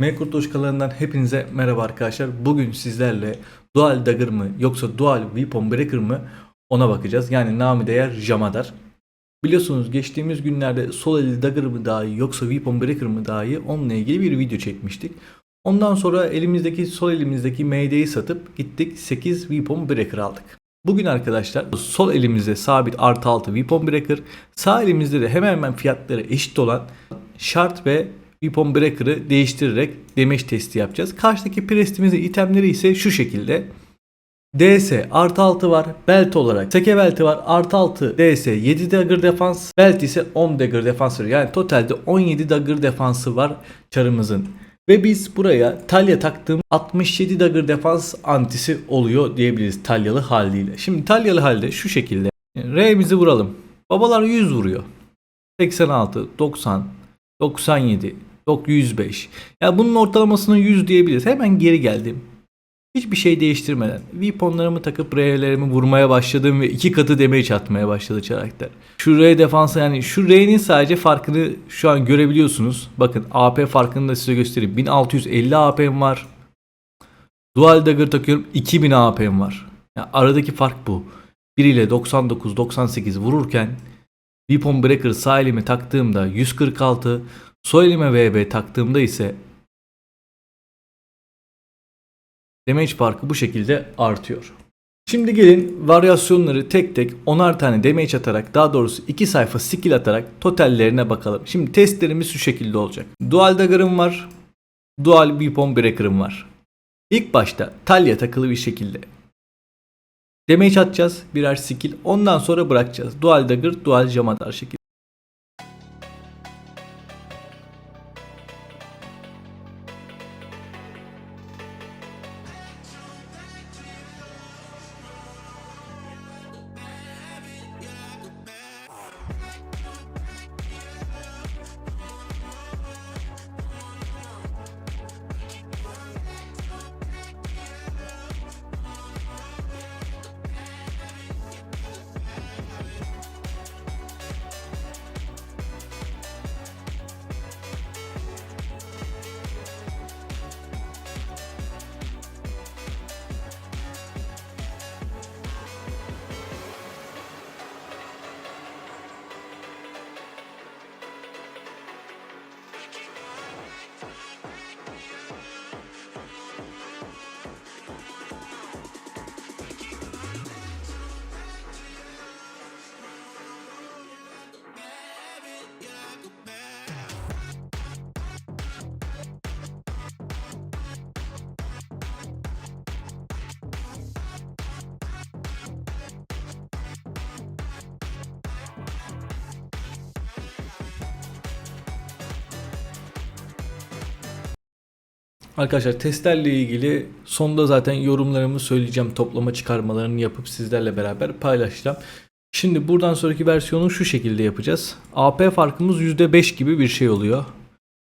M Kurtuluşkalarından hepinize merhaba arkadaşlar. Bugün sizlerle Dual Dagger mı yoksa Dual Weapon Breaker mı ona bakacağız. Yani namı değer Jamadar. Biliyorsunuz geçtiğimiz günlerde sol eli Dagger mı daha iyi yoksa Weapon Breaker mı daha iyi onunla ilgili bir video çekmiştik. Ondan sonra elimizdeki sol elimizdeki MD'yi satıp gittik 8 Weapon Breaker aldık. Bugün arkadaşlar sol elimizde sabit artı 6 Weapon Breaker sağ elimizde de hemen hemen fiyatları eşit olan Shard ve Weapon Breaker'ı değiştirerek damage testi yapacağız. Karşıdaki prestimizin itemleri ise şu şekilde. DS artı 6 var. Belt olarak Seke belti var. Artı 6 DS 7 dagger defans. Belt ise 10 dagger defans var. Yani totalde 17 dagger defansı var çarımızın. Ve biz buraya Talya taktığım 67 dagger defans antisi oluyor diyebiliriz Talyalı haliyle. Şimdi Talyalı halde şu şekilde. R'mizi vuralım. Babalar 100 vuruyor. 86, 90, 97, 105. Ya bunun ortalamasını 100 diyebiliriz. Hemen geri geldim. Hiçbir şey değiştirmeden weaponlarımı takıp R'lerimi vurmaya başladım ve iki katı damage atmaya başladı karakter. Şu R defansı yani şu R'nin sadece farkını şu an görebiliyorsunuz. Bakın AP farkını da size göstereyim. 1650 AP'm var. Dual Dagger takıyorum 2000 AP'm var. Yani aradaki fark bu. Biriyle 99-98 vururken Weapon Breaker sağ elime taktığımda 146, sol elime VB taktığımda ise damage farkı bu şekilde artıyor. Şimdi gelin varyasyonları tek tek 10'ar tane damage atarak daha doğrusu 2 sayfa skill atarak totallerine bakalım. Şimdi testlerimiz şu şekilde olacak. Dual Dagger'ım var. Dual Weapon Breaker'ım var. İlk başta talya takılı bir şekilde damage atacağız birer skill. Ondan sonra bırakacağız. Dual Dagger, Dual Jamadar şekilde. Arkadaşlar testlerle ilgili sonda zaten yorumlarımı söyleyeceğim. Toplama çıkarmalarını yapıp sizlerle beraber paylaşacağım. Şimdi buradan sonraki versiyonu şu şekilde yapacağız. AP farkımız %5 gibi bir şey oluyor.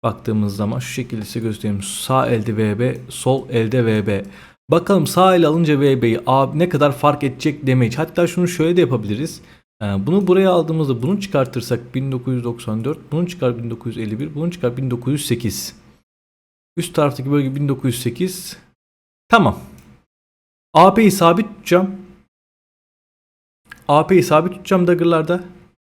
Baktığımız zaman şu şekilde size göstereyim. Sağ elde VB, sol elde VB. Bakalım sağ el alınca VB'yi ne kadar fark edecek damage. Hatta şunu şöyle de yapabiliriz. Ee, Bunu buraya aldığımızda bunu çıkartırsak 1994, bunu çıkar 1951, bunu çıkar 1908. Üst taraftaki bölge 1908. Tamam. AP'yi sabit tutacağım. AP'yi sabit tutacağım dagger'larda.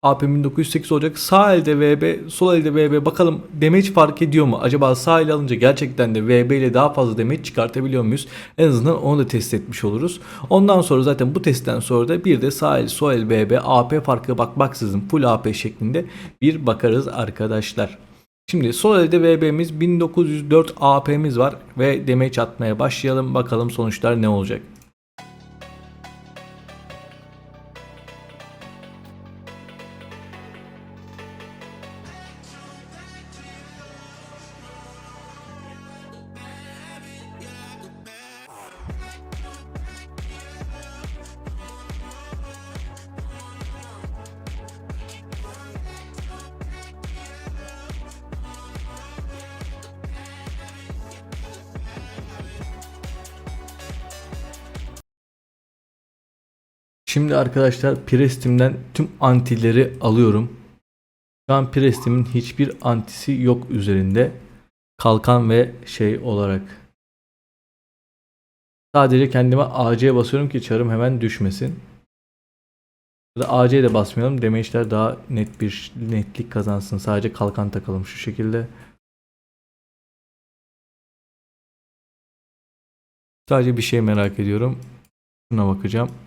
AP 1908 olacak. Sağ elde VB, sol elde VB. Bakalım damage fark ediyor mu? Acaba sağ ele alınca gerçekten de VB ile daha fazla damage çıkartabiliyor muyuz? En azından onu da test etmiş oluruz. Ondan sonra zaten bu testten sonra da bir de sağ el, sol el VB, AP farkı bakmaksızın full AP şeklinde bir bakarız arkadaşlar. Şimdi sol elde VB'miz 1904 AP'miz var ve damage atmaya başlayalım. Bakalım sonuçlar ne olacak. Şimdi arkadaşlar Prestim'den tüm antileri alıyorum. Şu an Prestim'in hiçbir antisi yok üzerinde. kalkan ve şey olarak. Sadece kendime AC'ye basıyorum ki çarım hemen düşmesin. AC'ye de basmayalım. Damage'ler daha net bir netlik kazansın. Sadece kalkan takalım şu şekilde. Sadece bir şey merak ediyorum. Şuna bakacağım.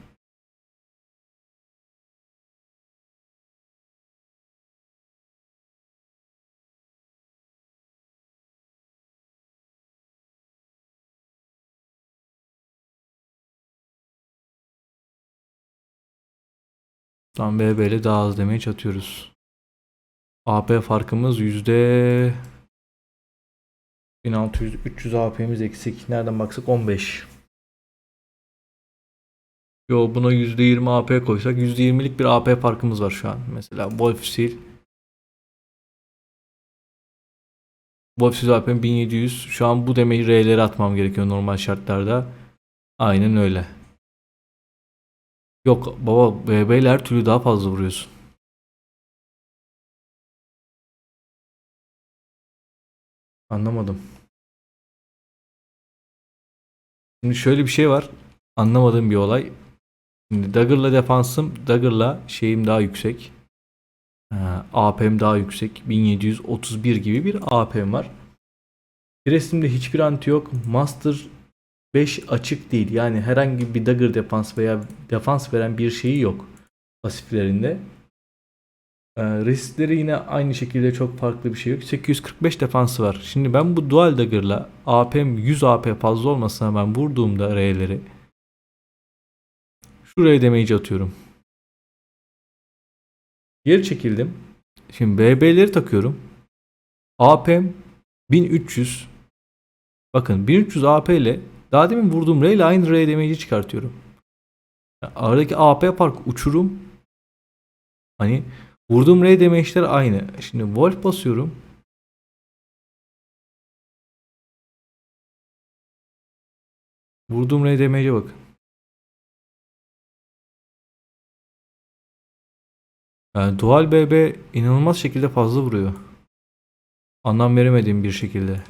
Tam BB ile daha az damage atıyoruz. AP farkımız yüzde 1600 300 AP'miz eksik. Nereden baksak 15. Yo buna %20 AP koysak %20'lik bir AP farkımız var şu an. Mesela Wolf Seal Wolf Seal AP'm 1700. Şu an bu demeyi R'leri atmam gerekiyor normal şartlarda. Aynen öyle. Yok baba BB ile her daha fazla vuruyorsun. Anlamadım. Şimdi şöyle bir şey var. Anlamadığım bir olay. Şimdi Dagger'la defansım, Dagger'la şeyim daha yüksek. Ha, AP'm daha yüksek. 1731 gibi bir AP'm var. Resimde hiçbir anti yok. Master 5 açık değil. Yani herhangi bir dagger defans veya defans veren bir şeyi yok pasiflerinde. Ee, riskleri yine aynı şekilde çok farklı bir şey yok. 845 defansı var. Şimdi ben bu dual dagger'la AP'm 100 AP fazla olmasına ben vurduğumda R'leri şuraya damage atıyorum. Geri çekildim. Şimdi BB'leri takıyorum. AP'm 1300. Bakın 1300 AP ile daha demin vurduğum R ile aynı R damage'i çıkartıyorum. Yani aradaki AP fark uçurum. Hani vurduğum R damage'ler aynı. Şimdi Wolf basıyorum. Vurduğum R damage'e bak. Yani dual BB inanılmaz şekilde fazla vuruyor. Anlam veremediğim bir şekilde.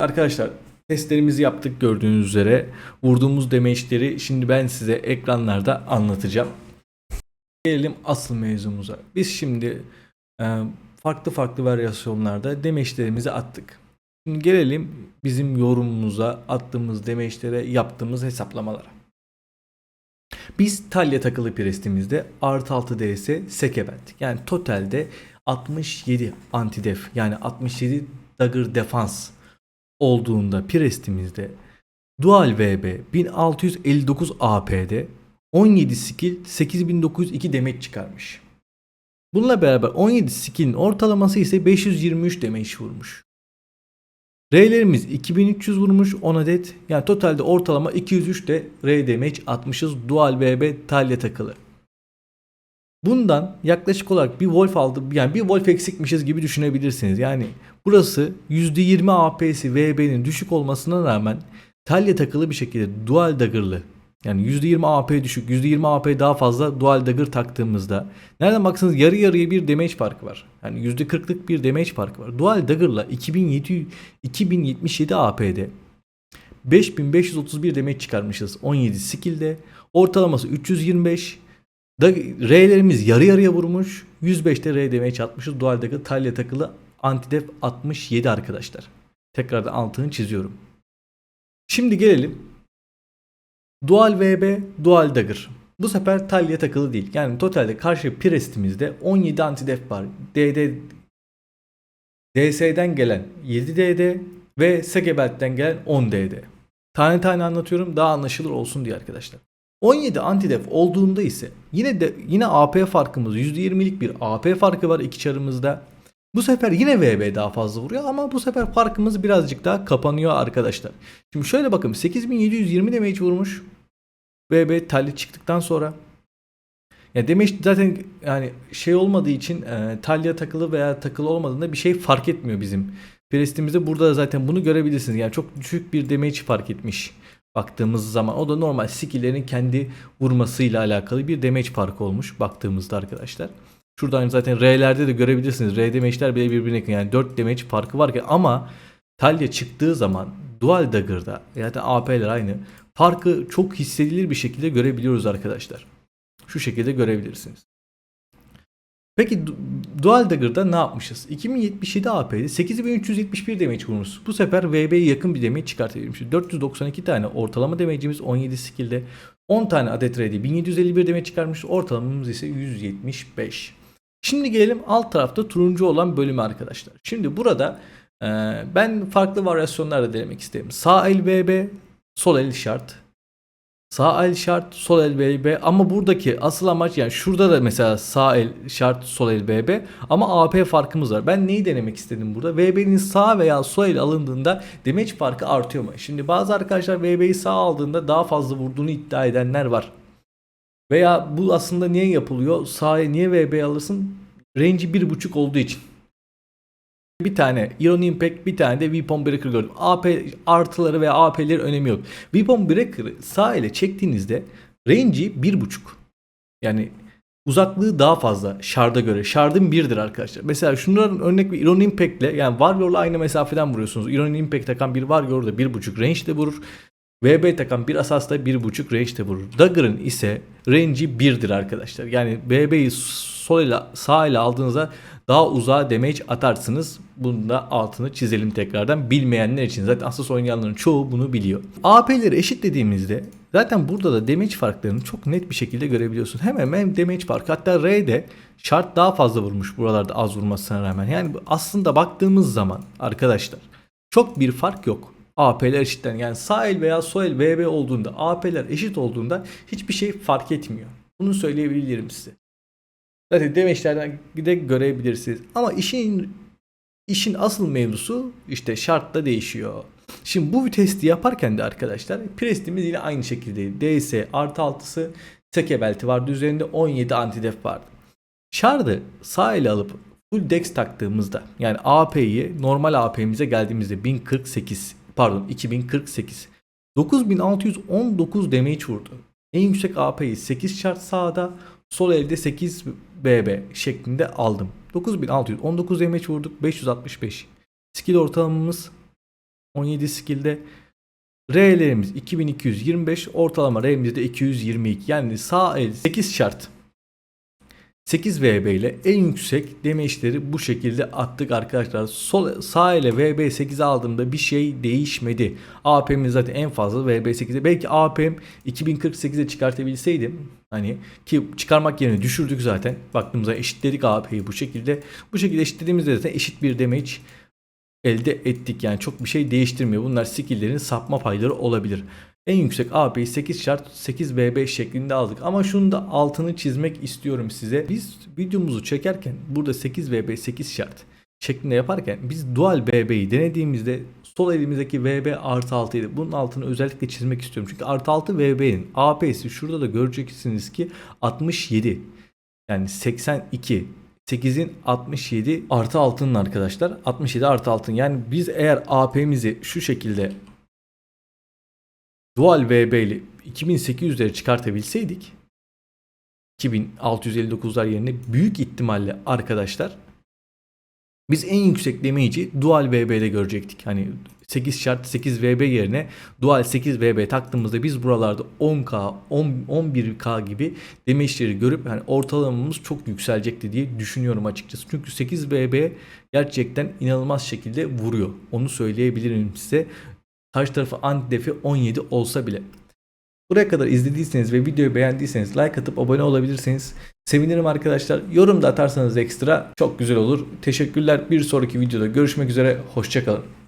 Arkadaşlar testlerimizi yaptık gördüğünüz üzere. Vurduğumuz damage'leri şimdi ben size ekranlarda anlatacağım. Gelelim asıl mevzumuza. Biz şimdi e, farklı farklı varyasyonlarda damage'lerimizi attık. Şimdi gelelim bizim yorumumuza attığımız damage'lere yaptığımız hesaplamalara. Biz talya takılı prestimizde artı 6 DS sekebent. Yani totalde 67 antidef yani 67 dagger defans olduğunda prestimizde Dual VB 1659 AP'de 17 skill 8902 demet çıkarmış. Bununla beraber 17 skill'in ortalaması ise 523 damage vurmuş. R'lerimiz 2300 vurmuş 10 adet. Yani totalde ortalama 203 de R damage atmışız Dual VB talya takılı. Bundan yaklaşık olarak bir Wolf aldım. Yani bir Wolf eksikmişiz gibi düşünebilirsiniz. Yani burası %20 AP'si VB'nin düşük olmasına rağmen talya takılı bir şekilde dual dagger'lı yani %20 AP düşük, %20 AP daha fazla dual dagger taktığımızda nereden baksanız yarı yarıya bir damage farkı var. Yani %40'lık bir damage farkı var. Dual dagger'la 2700 2077 AP'de 5531 damage çıkarmışız 17 skill'de. Ortalaması 325. Da, R'lerimiz yarı yarıya vurmuş. 105'te R damage atmışız. Dual dagger talya takılı antidef 67 arkadaşlar. Tekrardan altını çiziyorum. Şimdi gelelim Dual VB, Dual Dagger. Bu sefer talya takılı değil. Yani totalde karşı prestimizde 17 antidef var. DD DS'den gelen 7 DD ve Segebelt'ten gelen 10 DD. Tane tane anlatıyorum daha anlaşılır olsun diye arkadaşlar. 17 antidef olduğunda ise yine de yine AP farkımız %20'lik bir AP farkı var iki çarımızda. Bu sefer yine VB daha fazla vuruyor ama bu sefer farkımız birazcık daha kapanıyor arkadaşlar. Şimdi şöyle bakın 8720 damage vurmuş. VB talya çıktıktan sonra. Ya demek zaten yani şey olmadığı için e, talya takılı veya takılı olmadığında bir şey fark etmiyor bizim. Prestimizde burada da zaten bunu görebilirsiniz. Yani çok düşük bir damage fark etmiş baktığımız zaman. O da normal skill'lerin kendi vurmasıyla alakalı bir damage farkı olmuş baktığımızda arkadaşlar. Şuradan zaten R'lerde de görebilirsiniz. R damage'ler bile birbirine yakın. Yani 4 damage farkı varken ama Talya çıktığı zaman Dual Dagger'da yani AP'ler aynı. Farkı çok hissedilir bir şekilde görebiliyoruz arkadaşlar. Şu şekilde görebilirsiniz. Peki Du- Dual Dagger'da ne yapmışız? 2077 AP'de 8371 damage vurmuşuz. Bu sefer VB'ye yakın bir damage çıkartabilmişiz. 492 tane ortalama damage'imiz 17 skill'de. 10 tane adet ready 1751 damage çıkarmış. Ortalamamız ise 175. Şimdi gelelim alt tarafta turuncu olan bölüme arkadaşlar. Şimdi burada ben farklı varyasyonlar da denemek isterim. Sağ el VB, sol el şart. Sağ el şart, sol el BB ama buradaki asıl amaç yani şurada da mesela sağ el şart, sol el BB ama AP farkımız var. Ben neyi denemek istedim burada? VB'nin sağ veya sol el alındığında damage farkı artıyor mu? Şimdi bazı arkadaşlar VB'yi sağ aldığında daha fazla vurduğunu iddia edenler var. Veya bu aslında niye yapılıyor? Sağa niye VB alırsın? Range'i 1.5 olduğu için. Bir tane Iron Impact bir tane de Weapon Breaker gördüm. AP artıları veya AP'leri önemi yok. Weapon Breaker'ı sağ ile çektiğinizde range'i 1.5. Yani uzaklığı daha fazla Shard'a göre. Shard'ın 1'dir arkadaşlar. Mesela şunların örnek bir Iron Impact'le yani Warrior'la aynı mesafeden vuruyorsunuz. Iron Impact takan bir Warrior da 1.5 range'de vurur. VB takan bir asas da 1.5 range'de vurur. Dagger'ın ise range'i 1'dir arkadaşlar. Yani VB'yi sol ile sağ ile aldığınızda daha uzağa damage atarsınız. Bunun da altını çizelim tekrardan. Bilmeyenler için zaten asas oynayanların çoğu bunu biliyor. AP'leri eşitlediğimizde zaten burada da damage farklarını çok net bir şekilde görebiliyorsun. Hemen hemen damage farkı. Hatta R'de şart daha fazla vurmuş buralarda az vurmasına rağmen. Yani aslında baktığımız zaman arkadaşlar çok bir fark yok. AP'ler eşitten yani sağ el veya sol el VB olduğunda AP'ler eşit olduğunda hiçbir şey fark etmiyor. Bunu söyleyebilirim size. Zaten demeçlerden de görebilirsiniz. Ama işin işin asıl mevzusu işte şartta değişiyor. Şimdi bu testi yaparken de arkadaşlar Prest'imiz yine aynı şekilde DS artı 6'sı seke belti vardı. Üzerinde 17 antidef vardı. Şardı sağ ele alıp full dex taktığımızda yani AP'yi normal AP'mize geldiğimizde 1048 pardon 2048 9619 damage vurdu. En yüksek AP'yi 8 şart sağda sol elde 8 BB şeklinde aldım. 9619 damage vurduk 565. Skill ortalamamız 17 skill'de. R'lerimiz 2225 ortalama R'miz de 222 yani sağ el 8 şart 8 VB ile en yüksek damage'leri bu şekilde attık arkadaşlar. Sol sağ ile VB 8'e aldığımda bir şey değişmedi. AP'miz zaten en fazla VB 8'e. Belki AP'm 2048'e çıkartabilseydim hani ki çıkarmak yerine düşürdük zaten. Baktığımızda eşitledik AP'yi bu şekilde. Bu şekilde eşitlediğimizde zaten eşit bir damage elde ettik. Yani çok bir şey değiştirmiyor. Bunlar skill'lerin sapma payları olabilir. En yüksek AP'yi 8 şart 8 BB şeklinde aldık. Ama şunu da altını çizmek istiyorum size. Biz videomuzu çekerken burada 8 VB 8 şart şeklinde yaparken biz dual BB'yi denediğimizde sol elimizdeki VB artı 6 idi. Bunun altını özellikle çizmek istiyorum. Çünkü artı 6 VB'nin AP'si şurada da göreceksiniz ki 67. Yani 82. 8'in 67 artı altının arkadaşlar. 67 artı altın. Yani biz eğer AP'mizi şu şekilde Dual VB ile 2800'leri çıkartabilseydik 2659'lar yerine büyük ihtimalle arkadaşlar biz en yüksek damage'i Dual VB'de görecektik. Hani 8 şart 8 VB yerine Dual 8 VB taktığımızda biz buralarda 10K, 10, 11K gibi damage'leri görüp hani ortalamamız çok yükselecekti diye düşünüyorum açıkçası. Çünkü 8 VB gerçekten inanılmaz şekilde vuruyor. Onu söyleyebilirim size. Karşı tarafı antidefi 17 olsa bile. Buraya kadar izlediyseniz ve videoyu beğendiyseniz like atıp abone olabilirsiniz. Sevinirim arkadaşlar. Yorum da atarsanız ekstra çok güzel olur. Teşekkürler. Bir sonraki videoda görüşmek üzere. Hoşçakalın.